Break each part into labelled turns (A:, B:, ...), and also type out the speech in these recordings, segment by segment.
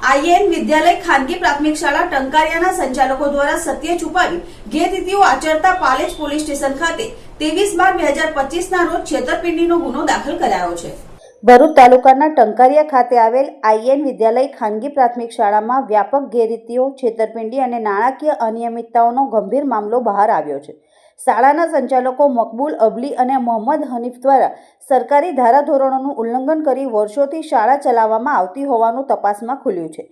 A: IN વિદ્યાલય ખાનગી પ્રાથમિક શાળા ટંકારિયાના સંચાલકો દ્વારા સત્ય છુપાવી ગેરરીતિઓ આચરતા પાલેજ પોલીસ સ્ટેશન ખાતે ત્રેવીસ બાર બે હજાર પચીસના રોજ છેતરપિંડીનો ગુનો દાખલ કરાયો છે. ભરૂચ તાલુકાના ટંકારિયા ખાતે આવેલ આઈએન વિદ્યાલય ખાનગી પ્રાથમિક શાળામાં વ્યાપક ગેરરીતિઓ, છેતરપિંડી અને નાણાકીય અનિયમિતતાઓનો ગંભીર મામલો બહાર આવ્યો છે. શાળાના સંચાલકો મકબૂલ, અબલી અને મોહમ્મદ હનીફ દ્વારા સરકારી ધારાધોરણોનું ઉલ્લંઘન કરી વર્ષોથી શાળા ચલાવવામાં આવતી હોવાનું તપાસમાં ખુલ્યું છે.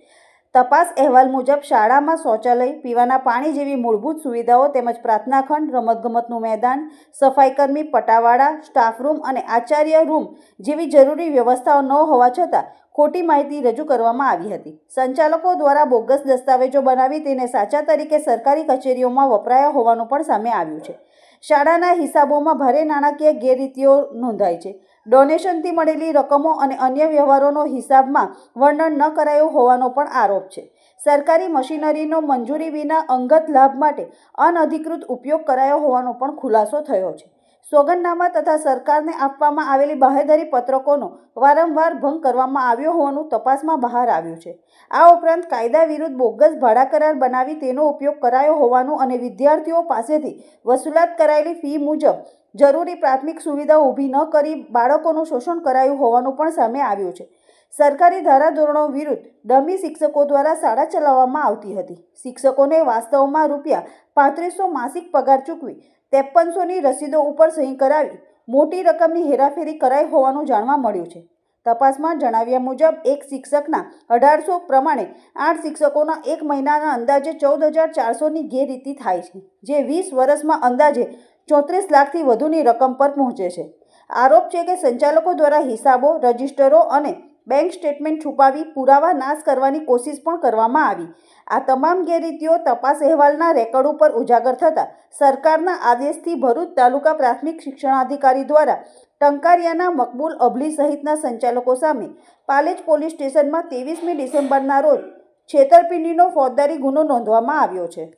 A: તપાસ અહેવાલ મુજબ, શાળામાં શૌચાલય, પીવાના પાણી જેવી મૂળભૂત સુવિધાઓ તેમજ પ્રાર્થનાખંડ, રમતગમતનું મેદાન, સફાઈકર્મી, પટાવાળા સ્ટાફ રૂમ અને આચાર્ય રૂમ જેવી જરૂરી વ્યવસ્થાઓ ન હોવા છતાં ખોટી માહિતી રજૂ કરવામાં આવી હતી. સંચાલકો દ્વારા બોગસ દસ્તાવેજો બનાવી તેને સાચા તરીકે સરકારી કચેરીઓમાં વપરાયા હોવાનું પણ સામે આવ્યું છે. શાળાના હિસાબોમાં ભારે નાણાકીય ગેરરીતિઓ નોંધાઈ છે. ડોનેશનથી મળેલી રકમો અને અન્ય વ્યવહારોનો હિસાબમાં વર્ણન ન કરાયું હોવાનો પણ આરોપ છે. સરકારી મશીનરીનો મંજૂરી વિના અંગત લાભ માટે અનધિકૃત ઉપયોગ કરાયો હોવાનો પણ ખુલાસો થયો છે. સોગંદનામા તથા સરકારને આપવામાં આવેલી બાહેધરી પત્રકોનો વારંવાર ભંગ કરવામાં આવ્યો હોવાનું તપાસમાં બહાર આવ્યું છે. આ ઉપરાંત કાયદા વિરુદ્ધ બોગસ ભાડા કરાર બનાવી તેનો ઉપયોગ કરાયો હોવાનું અને વિદ્યાર્થીઓ પાસેથી વસૂલાત કરાયેલી ફી મુજબ જરૂરી પ્રાથમિક સુવિધા ઊભી ન કરી બાળકોનું શોષણ કરાયું હોવાનું પણ સામે આવ્યું છે. સરકારી ધારાધોરણો વિરુદ્ધ ડમી શિક્ષકો દ્વારા શાળા ચલાવવામાં આવતી હતી. શિક્ષકોને વાસ્તવમાં રૂપિયા પાંત્રીસો માસિક પગાર ચૂકવી ત્રેપનસોની રસીદો ઉપર સહી કરાવી મોટી રકમની હેરાફેરી કરાઈ હોવાનું જાણવા મળ્યું છે. તપાસમાં જણાવ્યા મુજબ, એક શિક્ષકના અઢારસો પ્રમાણે આઠ શિક્ષકોના એક મહિનાના અંદાજે ચૌદ હજાર ચારસોની ગેરરીતિ થાય છે, જે વીસ વર્ષમાં અંદાજે ચોત્રીસ લાખથી વધુની રકમ પર પહોંચે છે. આરોપ છે કે સંચાલકો દ્વારા હિસાબો, રજિસ્ટરો અને બેંક સ્ટેટમેન્ટ છુપાવી પુરાવા નાશ કરવાની કોશિશ પણ કરવામાં આવી. આ તમામ ગેરરીતિઓ તપાસ અહેવાલના રેકોર્ડ ઉપર ઉજાગર થતાં સરકારના આદેશથી ભરૂચ તાલુકા પ્રાથમિક શિક્ષણાધિકારી દ્વારા ટંકારિયાના મકબૂલ અબલી સહિતના સંચાલકો સામે પાલેજ પોલીસ સ્ટેશનમાં ત્રેવીસમી ડિસેમ્બરના રોજ છેતરપિંડીનો ફોજદારી ગુનો નોંધવામાં આવ્યો છે.